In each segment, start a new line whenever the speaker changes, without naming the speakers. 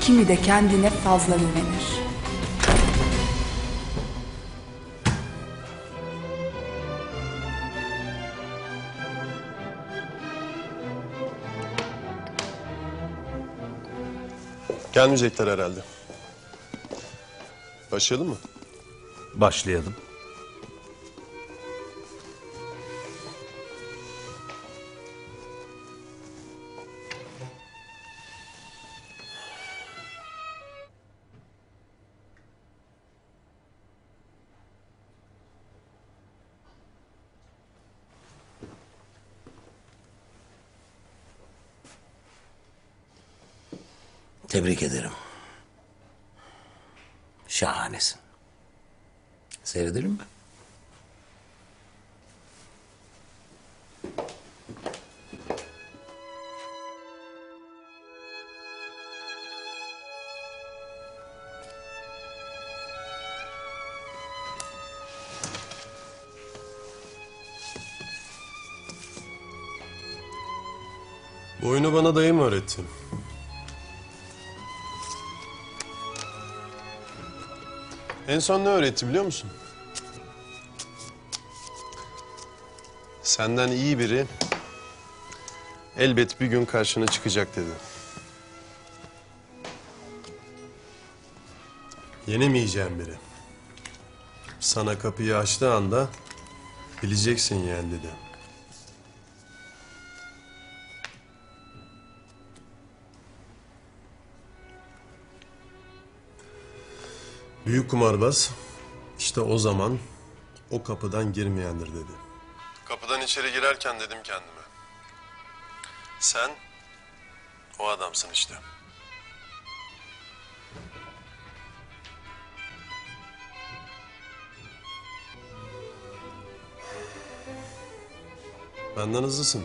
kimi de kendine fazla güvenir.
Gelmeyecekler herhalde. Başlayalım mı?
Başlayalım.
Tebrik ederim. Şahanesin. Seyredelim mi?
Bu oyunu bana dayım öğretti. En son ne öğretti biliyor musun? Senden iyi biri elbet bir gün karşına çıkacak dedi. Yenemeyeceğim biri. Sana kapıyı açtığı anda bileceksin yeğen dedi. Büyük kumarbaz işte o zaman o kapıdan girmeyendir dedi. Kapıdan içeri girerken dedim kendime. Sen o adamsın işte. Benden hızlısın.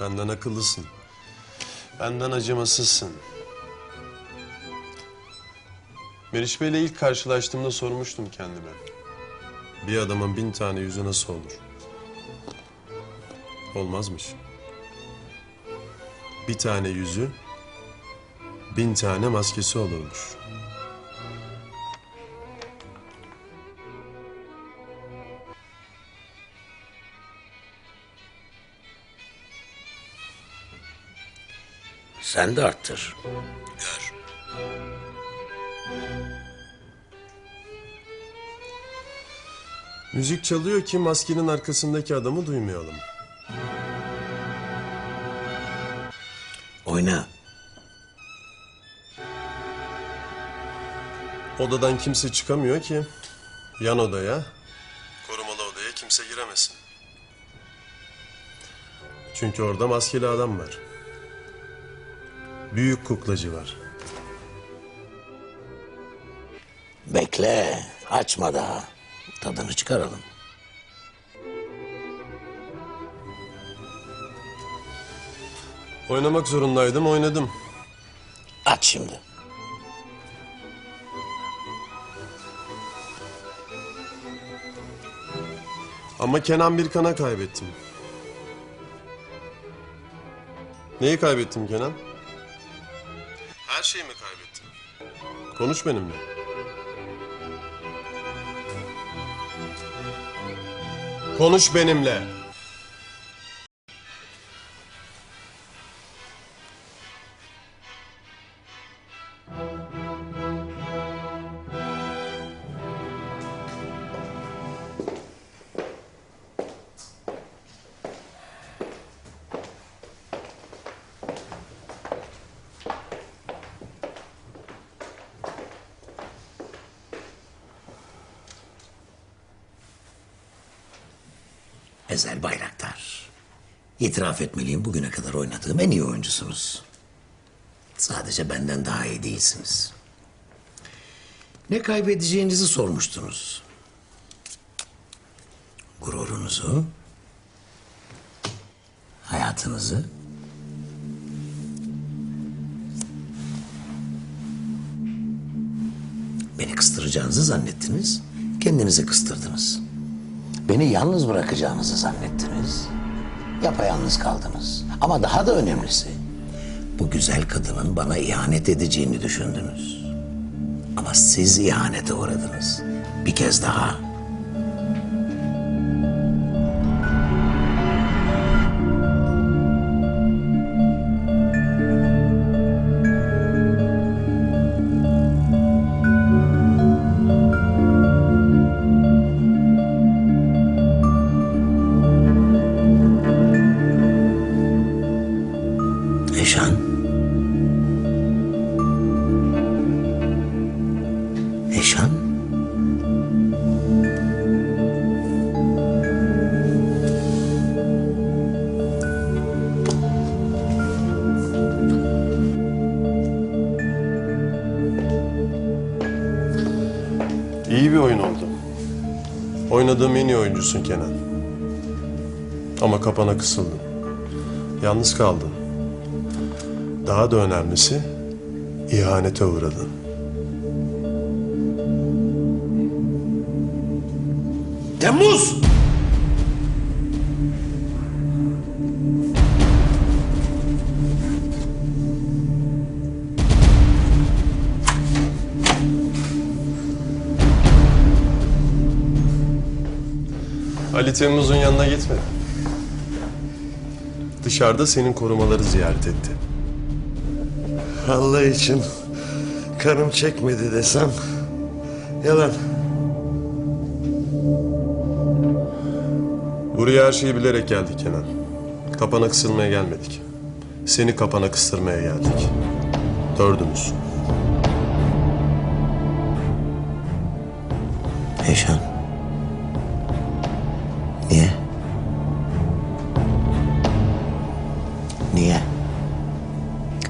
Benden akıllısın. Benden acımasızsın. Meriç Bey'le ilk karşılaştığımda sormuştum kendime. Bir adamın bin tane yüzü nasıl olur? Olmazmış. Bir tane yüzü, bin tane maskesi olurmuş.
Sen de arttır.
Müzik çalıyor ki maskenin arkasındaki adamı duymayalım.
Oyna.
Odadan kimse çıkamıyor ki yan odaya, korumalı odaya kimse giremesin. Çünkü orada maskeli adam var. Büyük kuklacı var.
Bekle. Açma daha. Tadını çıkaralım.
Oynamak zorundaydım, oynadım.
Aç şimdi.
Ama Kenan Birkan'a kaybettim. Neyi kaybettim Kenan? Her şeyi mi kaybettim? Konuş benimle. Konuş benimle.
Ezel Bayraktar. İtiraf etmeliyim bugüne kadar oynadığım en iyi oyuncusunuz. Sadece benden daha iyi değilsiniz. Ne kaybedeceğinizi sormuştunuz. Gururunuzu, hayatınızı, beni kıstıracağınızı zannettiniz, kendinizi kıstırdınız. Beni yalnız bırakacağınızı zannettiniz. Yapayalnız kaldınız. Ama daha da önemlisi bu güzel kadının bana ihanet edeceğini düşündünüz. Ama siz ihanete uğradınız. Bir kez daha. Eşan.
İyi bir oyun oldu. Oynadığım en iyi oyuncusun Kenan. Ama kapana kısıldın. Yalnız kaldın. Daha da önemlisi ihanete uğradın.
Temmuz!
Ali Temmuz'un yanına gitmedi. Dışarıda senin korumaları ziyaret etti.
Allah için kanım çekmedi desem yalan.
Buraya her şeyi bilerek geldik Kenan. Kapana kısılmaya gelmedik. Seni kapana kıstırmaya geldik. Dördümüz.
Eşan. Niye? Niye?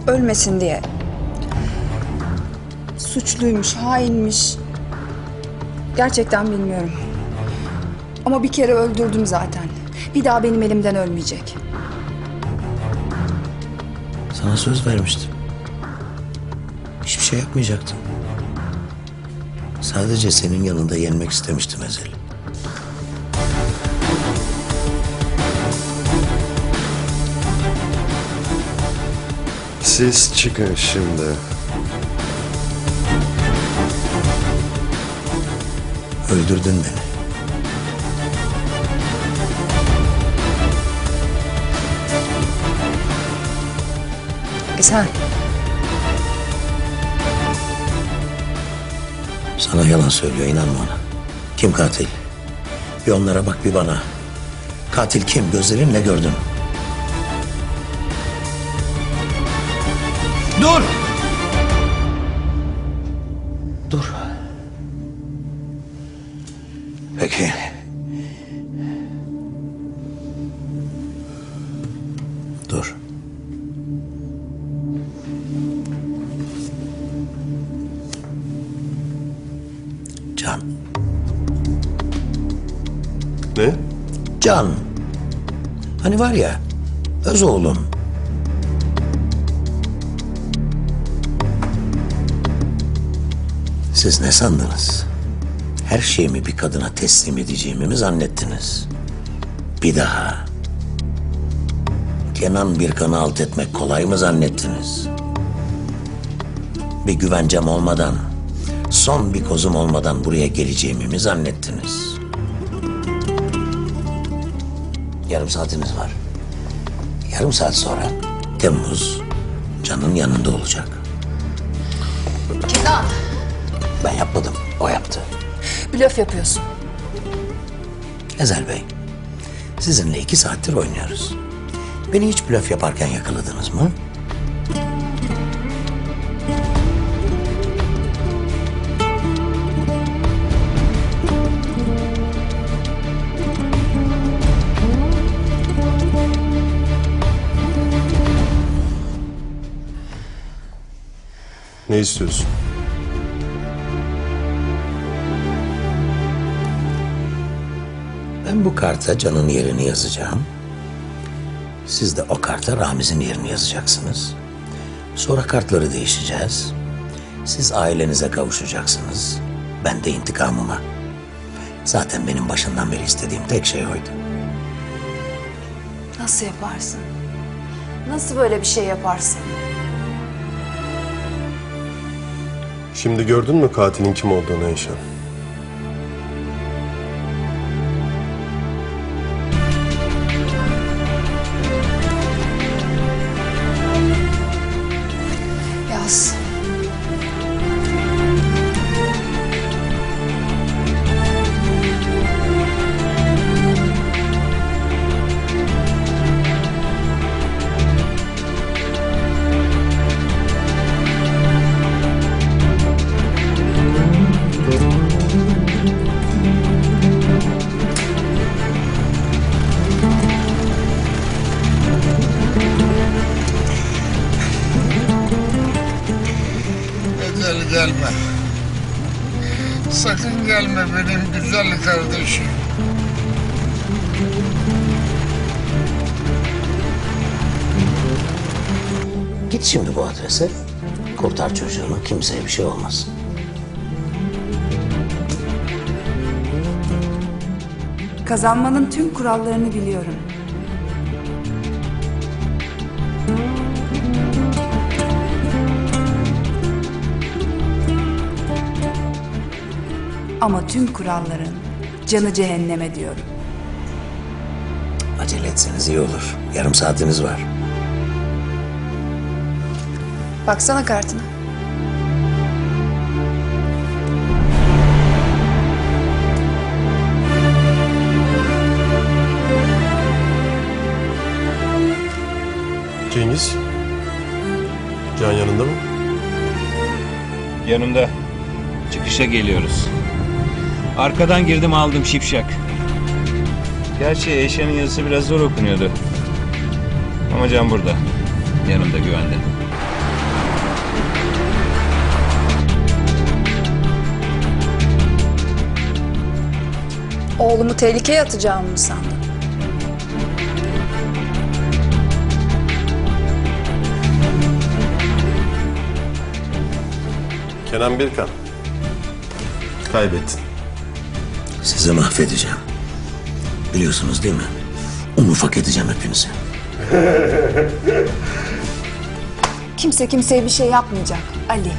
Ölmesin diye. Suçluymuş, hainmiş. Gerçekten bilmiyorum. Ama bir kere öldürdüm zaten. Bir daha benim elimden ölmeyecek.
Sana söz vermiştim. Hiçbir şey yapmayacaktım. Sadece senin yanında yenmek istemiştim Ezel.
Siz çıkın şimdi.
Öldürdün beni.
Sen?
Sana yalan söylüyor inanma ona. Kim katil? Bir onlara bak bir bana. Katil kim? Gözlerinle gördün. Dur! Dur.
Ne?
Can. Hani var ya, öz oğlum. Siz ne sandınız? Her şeyimi bir kadına teslim edeceğimi mi zannettiniz? Bir daha. Kenan bir kanı alt etmek kolay mı zannettiniz? Bir güvencem olmadan, son bir kozum olmadan buraya geleceğimi mi zannettiniz? Yarım saatiniz var. Yarım saat sonra Temmuz Can'ın yanında olacak.
Kenan.
Ben yapmadım, o yaptı.
Blöf yapıyorsun.
Ezel Bey, sizinle iki saattir oynuyoruz. Beni hiç blöf yaparken yakaladınız mı?
Ne istiyorsun?
Ben bu karta Can'ın yerini yazacağım. Siz de o karta Ramiz'in yerini yazacaksınız. Sonra kartları değişeceğiz. Siz ailenize kavuşacaksınız. Ben de intikamıma. Zaten benim başından beri istediğim tek şey oydu.
Nasıl yaparsın? Nasıl böyle bir şey yaparsın?
Şimdi gördün mü katilin kim olduğunu Eyşan?
Sakın gelme benim güzel kardeşim.
Git şimdi bu adrese. Kurtar çocuğunu. Kimseye bir şey olmaz.
Kazanmanın tüm kurallarını biliyorum. Ama tüm kuralların canı cehenneme diyorum.
Acele etseniz iyi olur. Yarım saatiniz var.
Baksana kartına.
Cengiz? Can yanında mı?
Yanımda. Çıkışa geliyoruz. Arkadan girdim aldım şipşak. Gerçi Eyşan'ın yazısı biraz zor okunuyordu. Ama Can burada. Yanımda güvende.
Oğlumu tehlikeye atacağımı mı sandın?
Kenan Birkan. Kaybettin.
Sizi mahvedeceğim. Biliyorsunuz değil mi? Un ufak edeceğim hepinizi.
Kimse kimseye bir şey yapmayacak Ali.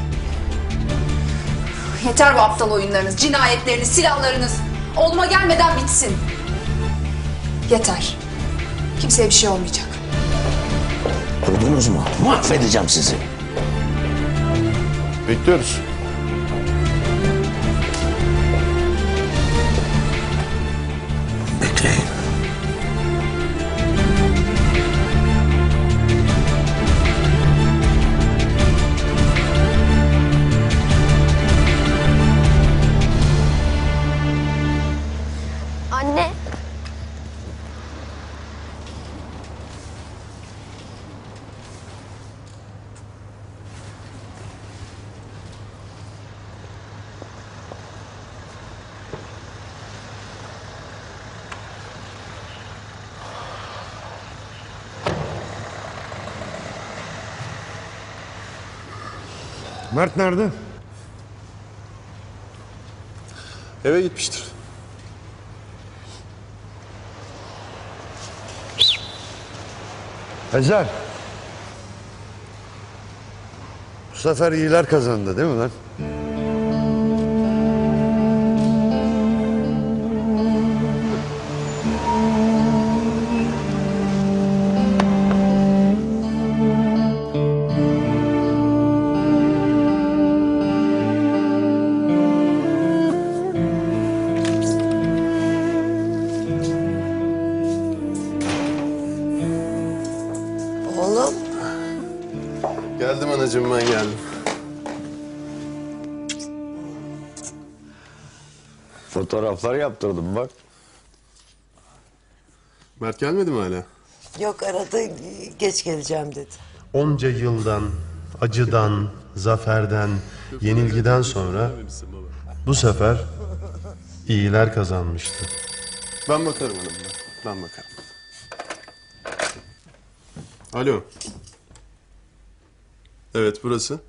Yeter bu aptal oyunlarınız, cinayetleriniz, silahlarınız. Oğluma gelmeden bitsin. Yeter. Kimseye bir şey olmayacak.
Duydunuz mu? Mahvedeceğim sizi.
Bekliyoruz.
Mert nerede?
Eve gitmiştir.
Ezel. Bu sefer iyiler kazandı değil mi lan?
Ben geldim.
Fotoğraflar yaptırdım bak.
Mert gelmedi mi hala?
Yok arada geç geleceğim dedi.
Onca yıldan, acıdan, zaferden, yenilgiden sonra bu sefer iyiler kazanmıştı. Ben bakarım hanım ben. Ben bakarım. Alo. Evet burası.